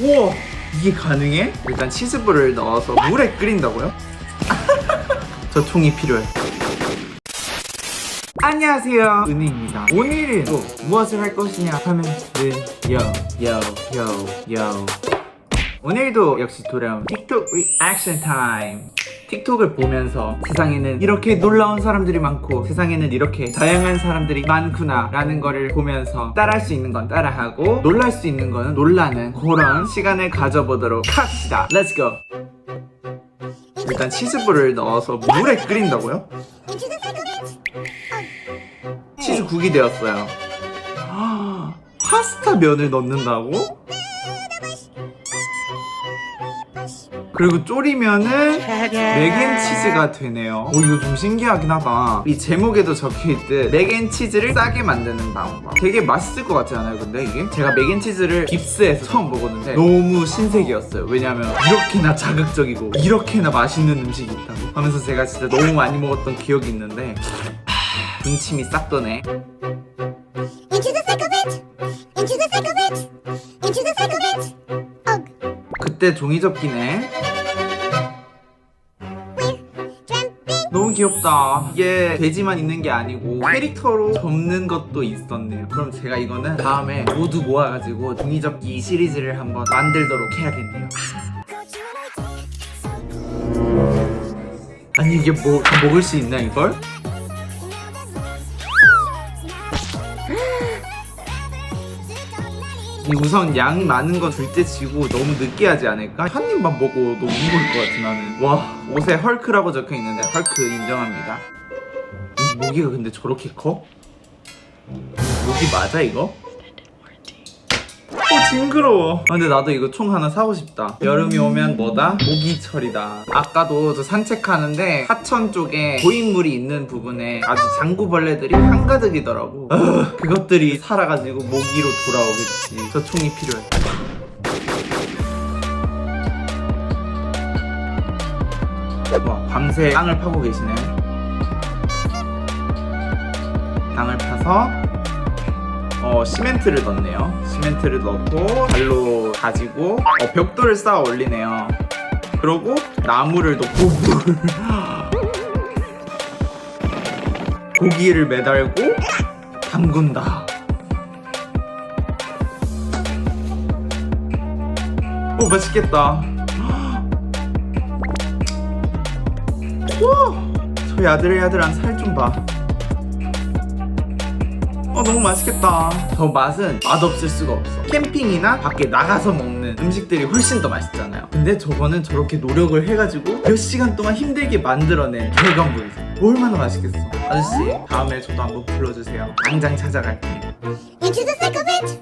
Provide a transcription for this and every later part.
우와. 이게 가능해? 일단 치즈볼을 넣어서 물에 끓인다고요? 저 총이 필요해. 안녕하세요. 은희입니다. 오늘은 또 무엇을 할 것이냐 하면은 요요 요 요 오늘도 역시 돌아온 틱톡 리액션 타임 틱톡을 보면서 세상에는 이렇게 놀라운 사람들이 많고 세상에는 이렇게 다양한 사람들이 많구나 라는 거를 보면서 따라할 수 있는 건 따라하고 놀랄 수 있는 거는 놀라는 그런 시간을 가져보도록 합시다 렛츠 고 일단 치즈볼을 넣어서 물에 끓인다고요? 치즈 국이 되었어요 아, 파스타 면을 넣는다고? 그리고 졸이면은 맥앤치즈가 되네요. 오 이거 좀 신기하긴 하다. 이 제목에도 적혀있듯 맥앤치즈를 싸게 만드는 방법. 되게 맛있을 것 같지 않아요? 근데 이게 제가 맥앤치즈를 깁스에서 처음 먹었는데 너무 신세계였어요. 왜냐면 이렇게나 자극적이고 이렇게나 맛있는 음식이 있다고 하면서 제가 진짜 너무 많이 먹었던 기억이 있는데 하, 군침이 싹 도네. Into the thick of it! Into the thick of it! Into the thick of it! Ugh. 그때 종이접기네. 귀엽다. 이게 돼지만 있는 게 아니고 캐릭터로 접는 것도 있었네요. 그럼 제가 이거는 다음에 모두 모아가지고 종이접기 시리즈를 한번 만들도록 해야겠네요. 아니 이게 뭐다 먹을 수 있나 이걸? 우선 양 많은 건 둘째 치고 너무 느끼하지 않을까? 한 입만 먹고 너무 무거울 것 같아 나는 와 옷에 헐크라고 적혀 있는데 헐크 인정합니다 이 모기가 근데 저렇게 커? 모기 맞아 이거? 어 징그러워. 아, 근데 나도 이거 총 하나 사고 싶다. 여름이 오면 뭐다? 모기철이다. 아까도 저 산책하는데 하천 쪽에 고인물이 있는 부분에 아주 장구벌레들이 한가득이더라고. 아, 그것들이 살아가지고 모기로 돌아오겠지. 저 총이 필요해. 와 밤새 땅을 파고 계시네. 땅을 파서 어, 시멘트를 넣네요. 시멘트를 넣고 발로 다지고 어, 벽돌을 쌓아 올리네요. 그러고 나무를 넣고 물 고기를 매달고 담근다. 오 맛있겠다. 우와, 저 야들야들한 살 좀 봐. 어 너무 맛있겠다. 저 맛은 맛없을 수가 없어. 캠핑이나 밖에 나가서 먹는 음식들이 훨씬 더 맛있잖아요. 근데 저거는 저렇게 노력을 해가지고 몇 시간 동안 힘들게 만들어낸 결과물이죠. 얼마나 맛있겠어. 아저씨 다음에 저도 한번 불러주세요. 당장 찾아갈게요. Into the thick of it!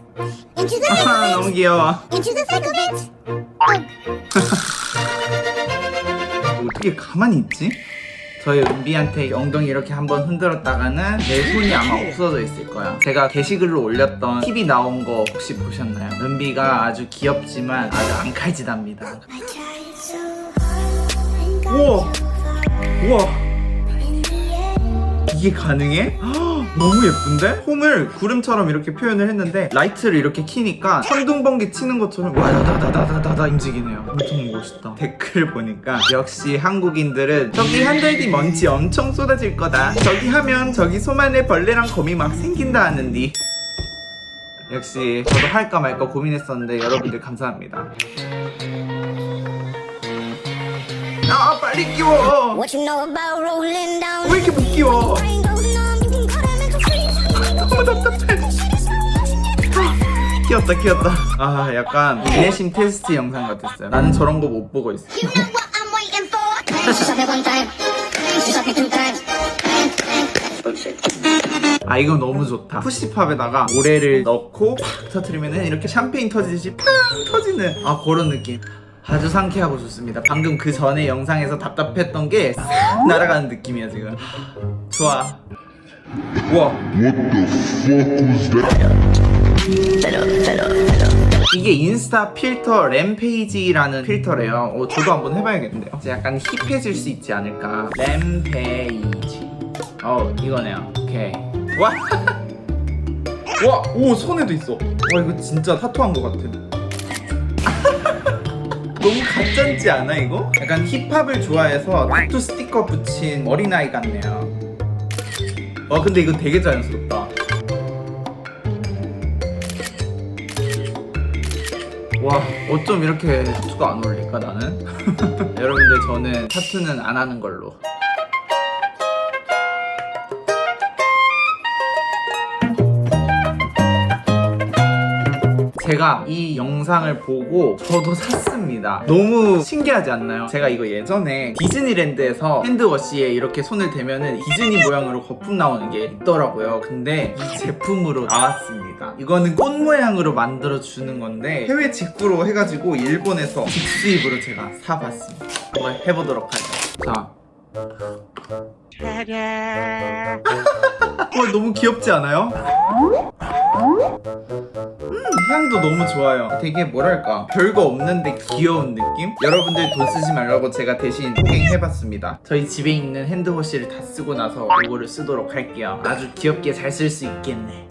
Into the thick 아 너무 it! 귀여워. Into the thick of it! 어떻게 가만히 있지? 저희 은비한테 엉덩이 이렇게 한번 흔들었다가는 내 손이 아마 없어져 있을 거야. 제가 게시글로 올렸던 TV 나온 거 혹시 보셨나요? 은비가 아주 귀엽지만 아주 앙칼지답니다. 우와. 우와, 이게 가능해? 헉, 너무 예쁜데? 홈을 구름처럼 이렇게 표현을 했는데 라이트를 이렇게 키니까 천둥번개 치는 것처럼 와다다다다다다 움직이네요. 엄청 멋있다. 댓글 보니까 역시 한국인들은 저기 한 달 뒤 먼지 엄청 쏟아질 거다. 저기 하면 저기 소만의 벌레랑 거미 막 생긴다 하는디. 역시 저도 할까 말까 고민했었는데 여러분들 감사합니다. 아 빨리 끼워. 왜 이렇게 못 끼워? 귀엽다 귀엽다. 아 약간 인내심 테스트 영상 같았어요. 나는 저런 거 못 보고 있어. What. 아 이거 너무 좋다. 푸시팝에다가 모래를 넣고 팍 터트리면은 이렇게 샴페인 터지듯이 팍 터지는 아 그런 느낌. 아주 상쾌하고 좋습니다. 방금 그 전에 영상에서 답답했던 게 싹 날아가는 느낌이야 지금. 좋아. 우와 이게 인스타 필터 램페이지라는 필터래요. 어, 저도 한번 해봐야겠는데요. 약간 힙해질 수 있지 않을까. 램페이지. 어, 이거네요. 오케이. 와! 와! 오, 손에도 있어. 와, 이거 진짜 타투한 것 같아. 너무 가짠지 않아 이거? 약간 힙합을 좋아해서 타투 스티커 붙인 어린아이 같네요 와 근데 이거 되게 자연스럽다 와 어쩜 이렇게 타투가 안 어울릴까 나는? 여러분들 저는 타투는 안 하는 걸로 제가 이 영상을 보고 저도 샀습니다. 너무 신기하지 않나요? 제가 이거 예전에 디즈니랜드에서 핸드워시에 이렇게 손을 대면은 디즈니 모양으로 거품 나오는 게 있더라고요. 근데 이 제품으로 나왔습니다. 이거는 꽃 모양으로 만들어 주는 건데 해외 직구로 해가지고 일본에서 직수입으로 제가 사봤습니다. 한번 해보도록 하죠. 자. 어, 너무 귀엽지 않아요? 음, 향도 너무 좋아요. 되게 뭐랄까 별거 없는데 귀여운 느낌? 여러분들 돈 쓰지 말라고 제가 대신 호갱해봤습니다. 저희 집에 있는 핸드워시를 다 쓰고 나서 이거를 쓰도록 할게요. 아주 귀엽게 잘 쓸 수 있겠네.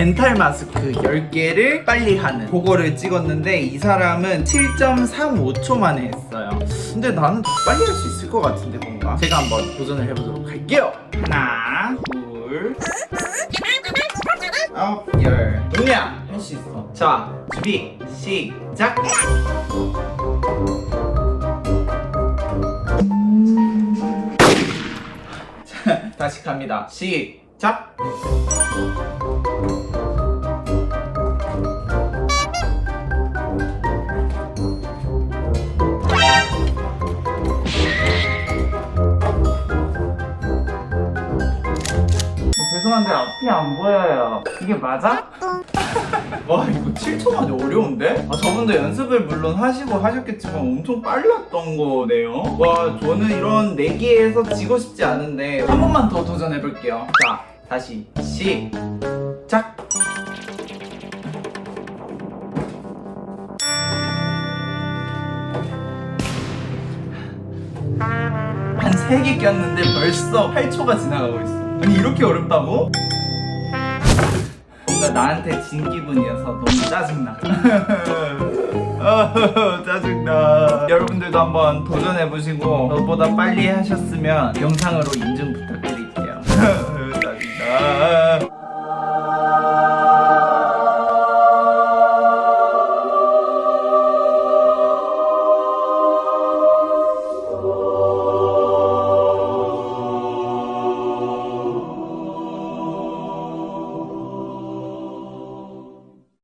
덴탈 마스크 10개를 빨리 하는 그거를 찍었는데 이 사람은 7.35초 만에 했어요. 근데 나는 더 빨리 할 수 있을 것 같은데 뭔가. 제가 한번 도전을 해보도록 할게요. 하나 둘 아홉 열. 누냐 할수 있어. 자 준비 시작. 자, 다시 갑니다. 시작 앞이 안 보여요. 이게 맞아? 와 이거 7초 만에 어려운데? 아, 저분도 연습을 물론 하시고 하셨겠지만 엄청 빨랐던 거네요. 와 저는 이런 내기에서 지고 싶지 않은데 한 번만 더 도전해볼게요. 자 다시 시작. 한 3개 꼈는데 벌써 8초가 지나가고 있어. 아니 이렇게 어렵다고? 나한테 진 기분이어서 너무 짜증나. 아, 짜증나. 여러분들도 한번 도전해보시고 저보다 빨리 하셨으면 영상으로 인증.